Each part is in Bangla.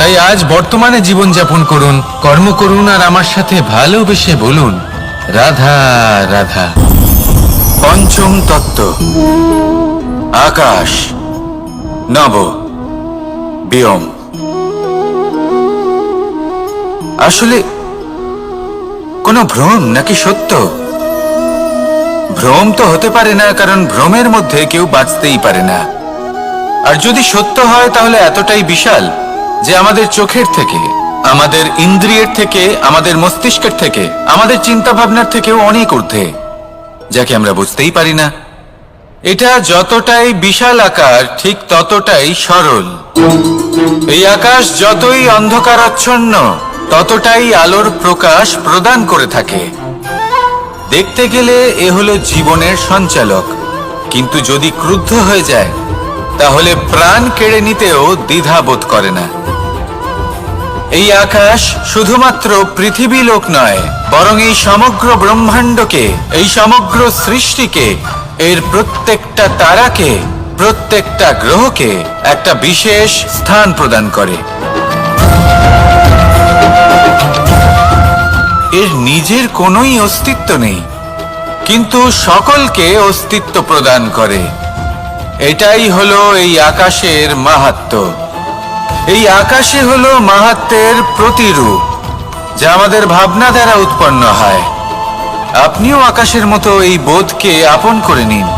তাই আজ বর্তমানে জীবনযাপন করুন, কর্ম করুন আর আমার সাথে ভালোবেসে বলুন, রাধা রাধা। পঞ্চম তত্ত্ব। আকাশ। নব। বিয়ম। আসলে কোনো ভ্রম নাকি সত্য? ভ্রম তো হতে পারে না, কারণ ভ্রমের মধ্যে কেউ বাঁচতেই পারে না। আর যদি সত্য হয়, তাহলে এতটাই বিশাল। যে আমাদের চোখের থেকে, আমাদের ইন্দ্রিয়ের থেকে, আমাদের মস্তিষ্কের থেকে, আমাদের চিন্তা ভাবনার থেকেও অনেক ঊর্ধ্বে, যাকে আমরা বুঝতেই পারি না। এটা যতটাই বিশাল আকার, ঠিক ততটাই সরল। এই আকাশ যতই অন্ধকার অন্ধকারাচ্ছন্ন, ততটাই আলোর প্রকাশ প্রদান করে থাকে। দেখতে গেলে এ হলো জীবনের সঞ্চালক, কিন্তু যদি ক্রুদ্ধ হয়ে যায় তাহলে প্রাণ কেড়ে নিতেও দ্বিধা বোধ করে না। এই আকাশ শুধুমাত্র পৃথিবী লোক নয়, বরং এই সমগ্র ব্রহ্মাণ্ডকে, এই সমগ্র সৃষ্টিকে, এর প্রত্যেকটা তারাকে, প্রত্যেকটা গ্রহকে একটা বিশেষ স্থান প্রদান করে। এর নিজের কোনোই অস্তিত্ব নেই, কিন্তু সকলকে অস্তিত্ব প্রদান করে। এটাই হলো এই আকাশের মাহাত্ম্য এই আকাশে হলো মাহাত্মের প্রতিরূপ, যা আমাদের ভাবনা দ্বারা উৎপন্ন হয়। আপনিও আকাশের মতো এই বোধকে আপন করে নিন।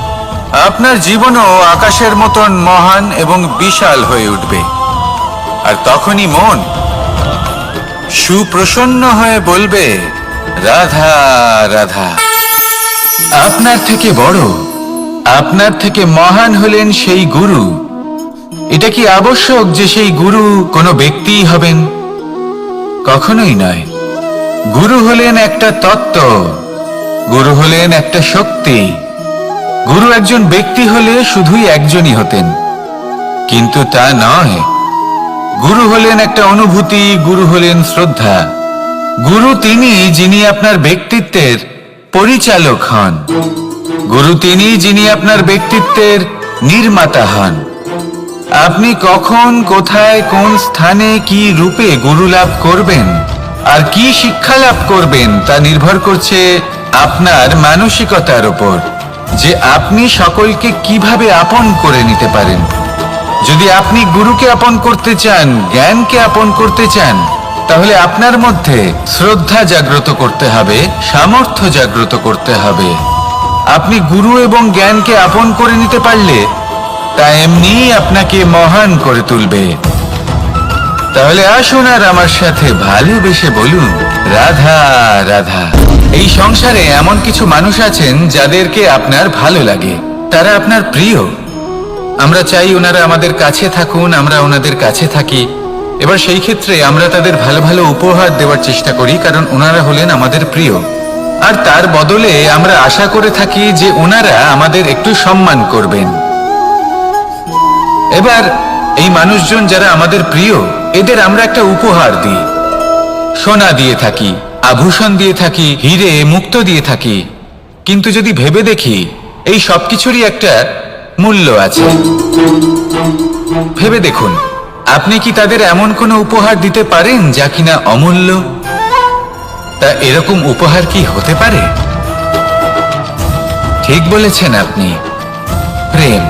আপনার জীবনও আকাশের মতন মহান এবং বিশাল হয়ে উঠবে। আর তখনই মন সুপ্রসন্ন হয়ে বলবে, রাধা রাধা। আপনার থেকে বড় আপনার থেকে মহান হলেন সেই গুরু। এটা কি আবশ্যক যে সেই গুরু কোনো ব্যক্তিই হবেন? কখনোই নয়। গুরু হলেন একটা তত্ত্ব, গুরু হলেন একটা শক্তি। গুরু একজন ব্যক্তি হলে শুধুই একজনই হতেন। কিন্তু তা নয়। গুরু হলেন একটা অনুভূতি, গুরু হলেন শ্রদ্ধা। গুরু তিনি যিনি আপনার ব্যক্তিত্বের পরিচালক হন। গুরু তিনি, যিনি আপনার ব্যক্তিত্বের নির্মাতা হন। আপনি কখন, কোথায়, কোন স্থানে কি রূপে গুরু লাভ করবেন আর কি শিক্ষা লাভ করবেন তা নির্ভর করছে আপনার মানসিকতার উপর, যে আপনি সকলকে কীভাবে আপন করে নিতে পারেন। যদি আপনি গুরুকে আপন করতে চান, জ্ঞানকে আপন করতে চান তাহলে আপনার মধ্যে শ্রদ্ধা জাগ্রত করতে হবে, সামর্থ্য জাগ্রত করতে হবে। আপনি গুরু এবং জ্ঞানকে আপন করে নিতে পারলে, তা এমনিই আপনাকে মহান করে তুলবে। তাহলে আসুন আর আমার সাথে ভালোবেসে বলুন, রাধা রাধা। এই সংসারে এমন কিছু মানুষ আছেন যাদেরকে আপনার ভালো লাগে। তারা আপনার প্রিয়। আমরা চাই ওনারা আমাদের কাছে থাকুন, আমরা ওনাদের কাছে থাকি। এবার সেই ক্ষেত্রে আমরা তাদের ভালো ভালো উপহার দেওয়ার চেষ্টা করি, কারণ ওনারা হলেন আমাদের প্রিয়। আর তার বদলে আমরা আশা করে থাকি যে ওনারা আমাদের একটু সম্মান করবেন। এবার এই মানুষজন যারা আমাদের প্রিয়, এদের আমরা একটা উপহার দিই। সোনা দিয়ে থাকি, আভূষণ দিয়ে থাকি, হিরে, মুক্ত দিয়ে থাকি। কিন্তু যদি ভেবে দেখি, এই সবকিছুরই একটা মূল্য আছে। ভেবে দেখুন। আপনি কি তাদের এমন কোনো উপহার দিতে পারেন যা কিনা অমূল্য? তা এরকম উপহার কি হতে পারে? ঠিক বলেছেন আপনি। প্রেম।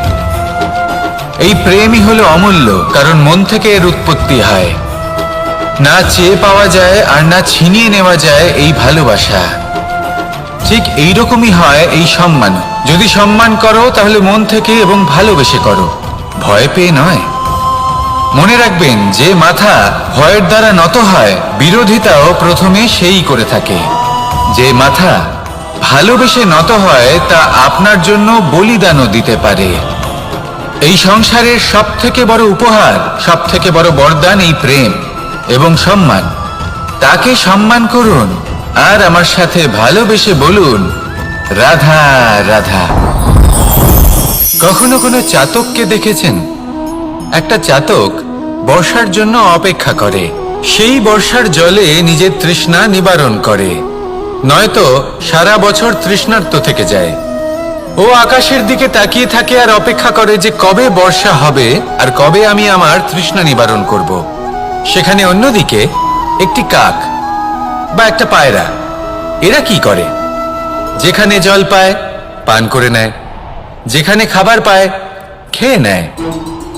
এই প্রেমই হলো অমূল্য, কারণ মন থেকে এর উৎপত্তি হয়। না চেয়ে পাওয়া যায় আর না ছিনিয়ে নেওয়া যায় এই ভালোবাসা। ঠিক এইরকমই হয় এই সম্মান। যদি সম্মান করো, তাহলে মন থেকে এবং ভালোবেসে করো। ভয় পেয়ে নয়। মনে রাখবেন যে মাথা ভয়ের দ্বারা নত হয়, বিরোধিতাও প্রথমে সেই করে থাকে। যে মাথা ভালোবেসে নত হয়, তা আপনার জন্য বলিদানও দিতে পারে। এই সংসারের সব থেকে বড় উপহার সব থেকে বড় বরদান এই প্রেম এবং সম্মান। তাকে সম্মান করুন আর আমার সাথে ভালোবেসে বলুন, রাধা রাধা। কখনো কোনো চাতককে দেখেছেন? একটা চাতক বর্ষার জন্য অপেক্ষা করে। সেই বর্ষার জলে নিজের তৃষ্ণা নিবারণ করে। নয়তো সারা বছর তৃষ্ণার্ত থেকে যায়। ও আকাশের দিকে তাকিয়ে থাকে আর অপেক্ষা করে যে কবে বর্ষা হবে আর কবে আমি আমার তৃষ্ণা নিবারণ করব। সেখানে অন্যদিকে একটি কাক বা একটা পায়রা, এরা কি করে? যেখানে জল পায়, পান করে নেয়। যেখানে খাবার পায়, খেয়ে নেয়।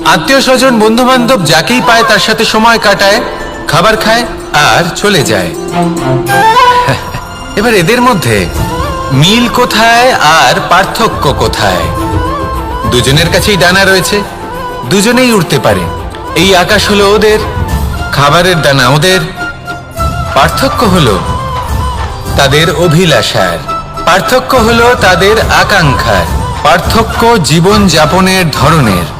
আত্মীয় স্বজন বন্ধু বান্ধব যাকেই পায় তার সাথে সময় কাটায়, খাবার খায় আর চলে যায়। এবার এদের মধ্যে মিল কোথায় আর পার্থক্য কোথায়? দুজনের কাছেই ডানা রয়েছে, দুজনেই উঠতে পারে। এই আকাশ হলো ওদের, খাবারের দানা ওদের। পার্থক্য হলো তাদের অভিলাষার। পার্থক্য হলো তাদের আকাঙ্ক্ষার। পার্থক্য জীবন যাপনের ধরনের।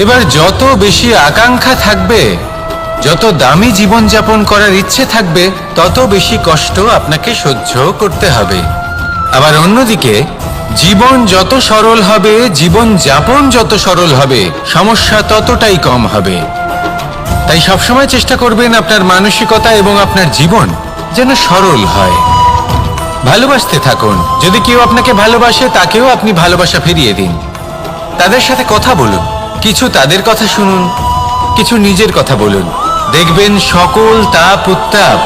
এবার যত বেশি আকাঙ্ক্ষা থাকবে, যত দামি জীবন যাপন করার ইচ্ছে থাকবে, তত বেশি কষ্ট আপনাকে সহ্য করতে হবে। আবার অন্যদিকে, জীবন যত সরল হবে, জীবন যাপন যত সরল হবে, সমস্যা ততটাই কম হবে। তাই সবসময় চেষ্টা করবেন আপনার মানসিকতা এবং আপনার জীবন যেন সরল হয়। ভালোবাসতে থাকুন। যদি কেউ আপনাকে ভালোবাসে, তাকেও আপনি ভালোবাসা ফিরিয়ে দিন। তাদের সাথে কথা বলুন। কিছু তাদের কথা শুনুন, কিছু নিজের কথা বলুন। দেখবেন সকল তাপ উত্তাপ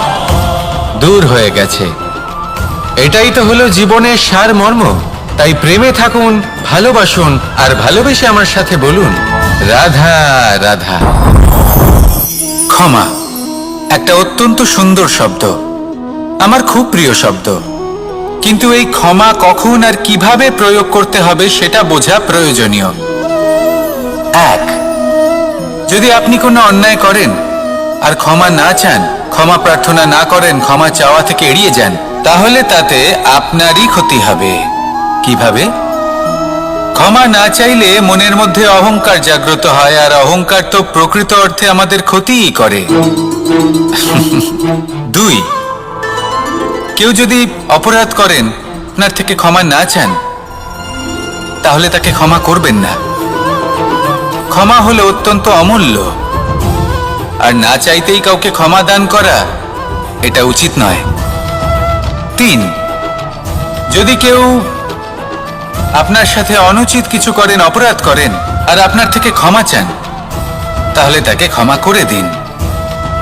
দূর হয়ে গেছে। এটাই তো হলো জীবনের সার মর্ম তাই প্রেমে থাকুন, ভালোবাসুন, আর ভালোবেসে আমার সাথে বলুন, রাধা রাধা। ক্ষমা, একটা অত্যন্ত সুন্দর শব্দ। আমার খুব প্রিয় শব্দ। কিন্তু এই ক্ষমা কখন আর কীভাবে প্রয়োগ করতে হবে সেটা বোঝা প্রয়োজনীয়। এক। যদি আপনি কোনো অন্যায় করেন আর ক্ষমা না চান, ক্ষমা প্রার্থনা না করেন, ক্ষমা চাওয়া থেকে এড়িয়ে যান, তাহলে তাতে আপনারই ক্ষতি হবে। কীভাবে? ক্ষমা না চাইলে মনের মধ্যে অহংকার জাগ্রত হয়, আর অহংকার তো প্রকৃত অর্থে আমাদের ক্ষতিই করে। দুই। কেউ যদি অপরাধ করেন, আপনার থেকে ক্ষমা না চান, তাহলে তাকে ক্ষমা করবেন না। ক্ষমা হলো অত্যন্ত অমূল্য। আর না চাইতেই কাউকে ক্ষমা দান করা, এটা উচিত নয়। তিন, যদি কেউ আপনার সাথে অনুচিত কিছু করেন, অপরাধ করেন, আর আপনার থেকে ক্ষমা চান, তাহলে তাকে ক্ষমা করে দিন।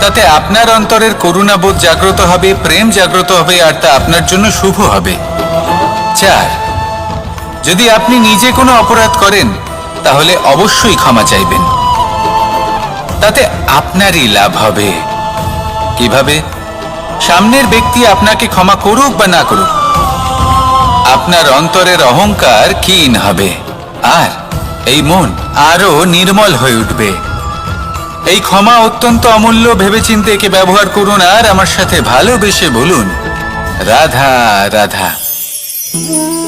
তাতে আপনার অন্তরের করুণাবোধ জাগ্রত হবে, প্রেম জাগ্রত হবে, আর তা আপনার জন্য শুভ হবে। চার, যদি আপনি নিজে কোনো অপরাধ করেন তাহলে অবশ্যই ক্ষমা চাইবেন। তাতে আপনারই লাভ হবে। কীভাবে? সামনের ব্যক্তি আপনাকে ক্ষমা করুক বা না করুক, আপনার অন্তরের অহংকার ক্ষীণ হবে। আর এই মন আরও নির্মল হয়ে উঠবে। এই ক্ষমা অত্যন্ত অমূল্য, ভেবেচিন্তে একে ব্যবহার করুন আর আমার সাথে ভালোবেসে বলুন, রাধা রাধা।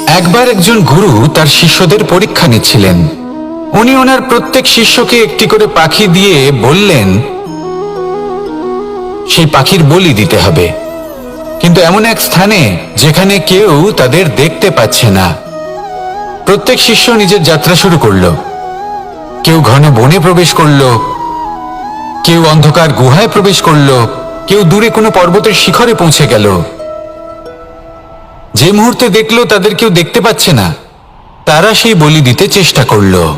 একবার একজন গুরু তার শিষ্যদের পরীক্ষা নিচ্ছিলেন। উনি ওনার প্রত্যেক শিষ্যকে একটি করে পাখি দিয়ে বললেন, সেই পাখির বলি দিতে হবে। কিন্তু এমন এক স্থানে যেখানে কেউ তাদের দেখতে পাচ্ছে না। প্রত্যেক শিষ্য নিজের যাত্রা শুরু করল। কেউ ঘন বনে প্রবেশ করল। কেউ অন্ধকার গুহায় প্রবেশ করল। কেউ দূরে কোনো পর্বতের শিখরে পৌঁছে গেল। যে মুহূর্তে দেখল তাদের কেউ দেখতে পাচ্ছে না, তারা সেই বলি দিতে চেষ্টা করল।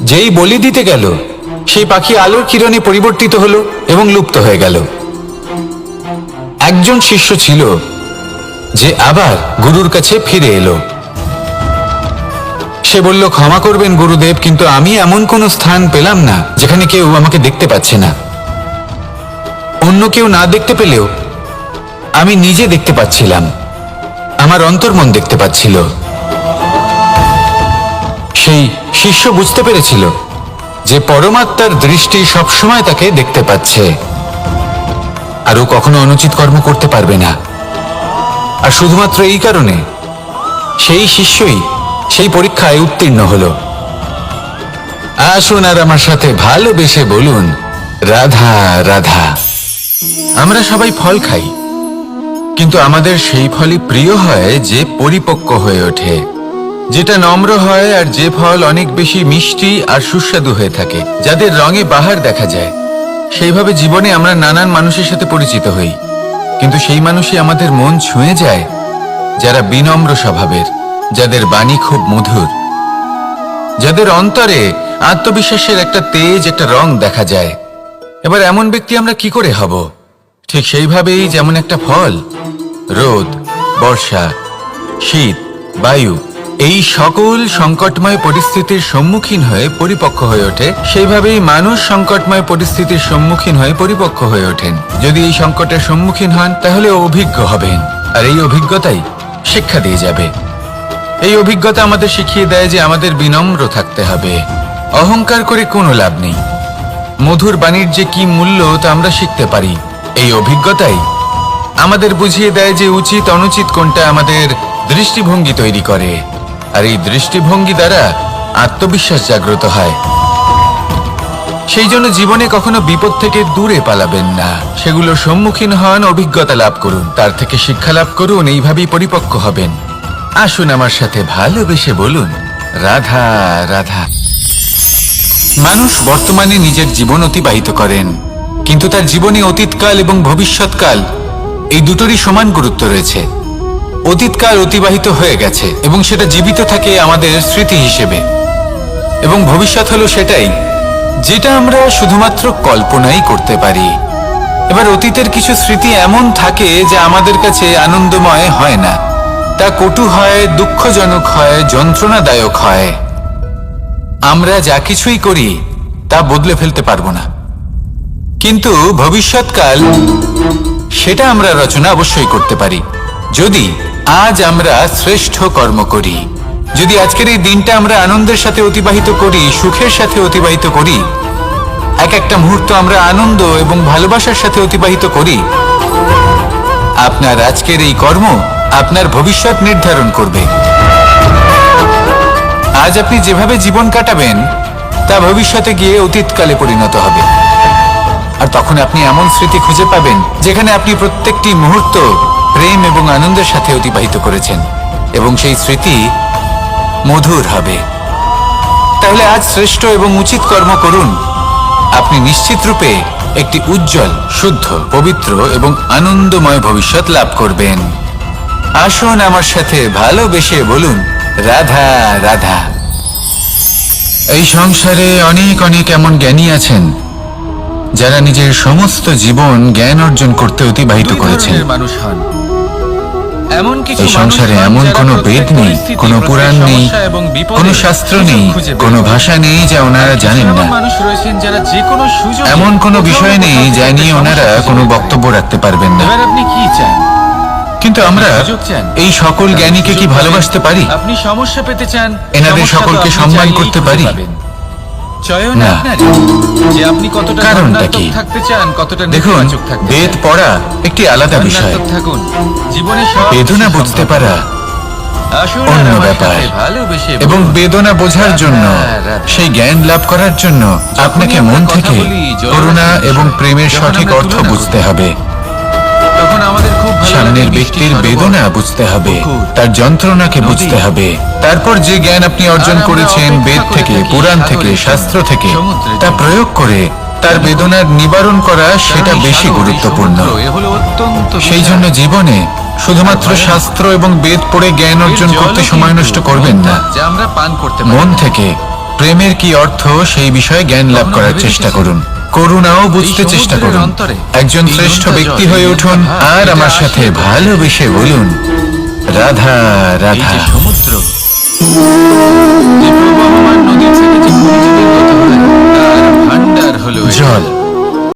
যেই বলি দিতে গেল, সেই পাখি আলোর কিরণে পরিবর্তিত হলো এবং লুপ্ত হয়ে গেল। একজন শিষ্য ছিল যে আবার গুরুর কাছে ফিরে এলো। সে বলল, ক্ষমা করবেন গুরুদেব, কিন্তু আমি এমন কোনো স্থান পেলাম না যেখানে কেউ আমাকে দেখতে পাচ্ছে না। অন্য কেউ না দেখতে পেলেও আমি নিজে দেখতে পাচ্ছিলাম। আমার অন্তর্মন দেখতে পাচ্ছিল। সেই শিষ্য বুঝতে পেরেছিল যে পরমাত্মার দৃষ্টি সবসময় তাকে দেখতে পাচ্ছে। আর ও কখনো অনুচিত কর্ম করতে পারবে না। আর শুধুমাত্র এই কারণে সেই শিষ্যই সেই পরীক্ষায় উত্তীর্ণ হলো। আসুন আর আমার সাথে ভালোবেসে বলুন, রাধা রাধা। আমরা সবাই ফল খাই, কিন্তু আমাদের সেই ফলই প্রিয় হয় যে পরিপক্ক হয়ে ওঠে। যেটা নম্র হয় আর যে ফল অনেক বেশি মিষ্টি আর সুস্বাদু হয়ে থাকে, যাদের রঙে বাহার দেখা যায়। সেইভাবে জীবনে আমরা নানান মানুষের সাথে পরিচিত হই। কিন্তু সেই মানুষই আমাদের মন ছুঁয়ে যায়, যারা বিনম্র স্বভাবের, যাদের বাণী খুব মধুর। যাদের অন্তরে আত্মবিশ্বাসের একটা তেজ, একটা রং দেখা যায়। এবার এমন ব্যক্তি আমরা কি করে হব? ঠিক সেইভাবেই যেমন একটা ফল, রোদ, বর্ষা, শীত, বায়ু এই সকল সংকটময় পরিস্থিতির সম্মুখীন হয়ে পরিপক্ক হয়ে ওঠে। সেইভাবেই মানুষ সংকটময় পরিস্থিতির সম্মুখীন হয়ে পরিপক্ক হয়ে ওঠেন। যদি এই সংকটের সম্মুখীন হন, তাহলে অভিজ্ঞ হবেন। আর এই অভিজ্ঞতাই শিক্ষা দিয়ে যাবে। এই অভিজ্ঞতা আমাদের শিখিয়ে দেয় যে আমাদের বিনম্র থাকতে হবে। অহংকার করে কোনো লাভ নেই। মধুর বাণীর যে কি মূল্য, তা আমরা শিখতে পারি। এই অভিজ্ঞতাই আমাদের বুঝিয়ে দেয় যে উচিত অনুচিত কোনটা আমাদের দৃষ্টিভঙ্গি তৈরি করে। আর এই দৃষ্টিভঙ্গি দ্বারা আত্মবিশ্বাস জাগ্রত হয়। সেই জন্য জীবনে কখনো বিপদ থেকে দূরে পালাবেন না। সেগুলো সম্মুখীন হন, অভিজ্ঞতা লাভ করুন, তার থেকে শিক্ষা লাভ করুন, এইভাবেই পরিপক্ক হবেন। আসুন আমার সাথে ভালোবেসে বলুন, রাধা রাধা। মানুষ বর্তমানে নিজের জীবন অতিবাহিত করেন, কিন্তু তার জীবনে অতীতকাল এবং ভবিষ্যৎকাল এই দুটোরই সমান গুরুত্ব রয়েছে। অতীতকাল অতিবাহিত হয়ে গেছে এবং সেটা জীবিত থাকে আমাদের স্মৃতি হিসেবে। এবং ভবিষ্যৎ হলো সেটাই, যেটা আমরা শুধুমাত্র কল্পনাই করতে পারি। এবার অতীতের কিছু স্মৃতি এমন থাকে যা আমাদের কাছে আনন্দময় হয় না। তা কটু হয়, দুঃখজনক হয়, যন্ত্রণাদায়ক হয়। আমরা যা কিছুই করি, তা বদলে ফেলতে পারব না। কিন্তু ভবিষ্যৎকাল, সেটা আমরা রচনা অবশ্যই করতে পারি। যদি আজ আমরা শ্রেষ্ঠ কর্ম করি। যদি আজকের এই দিনটা আমরা আনন্দের সাথে অতিবাহিত করি, সুখের সাথে অতিবাহিত করি, এক একটা মুহূর্ত আমরা আনন্দ এবং ভালোবাসার সাথে অতিবাহিত করি, আপনার আজকের এই কর্ম আপনার ভবিষ্যৎ নির্ধারণ করবে। আজ আপনি যেভাবে জীবন কাটাবেন, তা ভবিষ্যতে গিয়ে অতীতকালে পরিণত হবে। আর তখন আপনি এমন স্মৃতি খুঁজে পাবেন, যেখানে আপনি প্রত্যেকটি মুহূর্ত প্রেম এবং আনন্দের সাথে অতিবাহিত করেছেন এবং সেই স্মৃতি মধুর হবে। তাহলে আজ শ্রেষ্ঠ এবং উচিত কর্ম করুন। আপনি নিশ্চিত রূপে একটি উজ্জ্বল শুদ্ধ পবিত্র এবং আনন্দময় ভবিষ্যৎ লাভ করবেন। আসুন আমার সাথে ভালোবেসে বলুন রাধা রাধা। এই সংসারে অনেক অনেক এমন জ্ঞানী আছেন যারা নিজের সমস্ত জীবন জ্ঞান অর্জন করতে অতিবাহিত করেছেন। মানুষ হন। এমন কিছু এই সংসারে এমন যারা কোনো বেদ নেই কোনো পুরাণ নেই কোনো শাস্ত্র নেই কোনো ভাষা নেই যা ওনারা জানেন না। মানুষ রয়েছেন যারা যে কোনো সুযোগ এমন কোনো বিষয় নেই যা নিয়ে ওনারা কোনো বক্তব্য রাখতে পারবেন না। এবার আপনি কি চান? কিন্তু আমরা এই সকল জ্ঞানীকে কি ভালোবাসতে পারি? আপনি সমস্যা পেতে চান এনাদের সকলকে সম্মান করতে পারি? পাবেন। চয়ন না। আপনার যে আপনি কতটা কারণটা ধনাত্মক থাকতে চান কতটা দেখুন নেতিবাচক থাকতে বেদ চান। পড়া একটি আলাদা বিষয় ধনাত্মক থাকুন জীবনে সব বেদনা কিছু বুঝতে সম্ভব। পারা আসুন আর অন্য আমার ব্যাপার। সাথে ভালোবেসে এবং বলুন। বেদনা বোঝার জন্য। সেই জ্ঞান লাভ করার জন্য আপনাকে মন থেকে করুণা এবং প্রেমের সঠিক অর্থ বুঝতে হবে সামনের ব্যক্তির বেদনা বুঝতে হবে তার যন্ত্রণাকে বুঝতে হবে। তারপর যে জ্ঞান আপনি অর্জন করেছেন বেদ থেকে পুরাণ থেকে শাস্ত্র থেকে তা প্রয়োগ করে তার বেদনার নিবারণ করা সেটা বেশি গুরুত্বপূর্ণ। সেই জন্য জীবনে শুধুমাত্র শাস্ত্র এবং বেদ পড়ে জ্ঞান অর্জন করতে সময় নষ্ট করবেন না। মন থেকে প্রেমের কি অর্থ সেই বিষয়ে জ্ঞান লাভ করার চেষ্টা করুন। করুণাও বুঝতে চেষ্টা করুন। একজন শ্রেষ্ঠ ব্যক্তি হয়ে উঠুন আর আমার সাথে ভালোবেসে বলুন রাধা রাধা। সমুদ্র জল।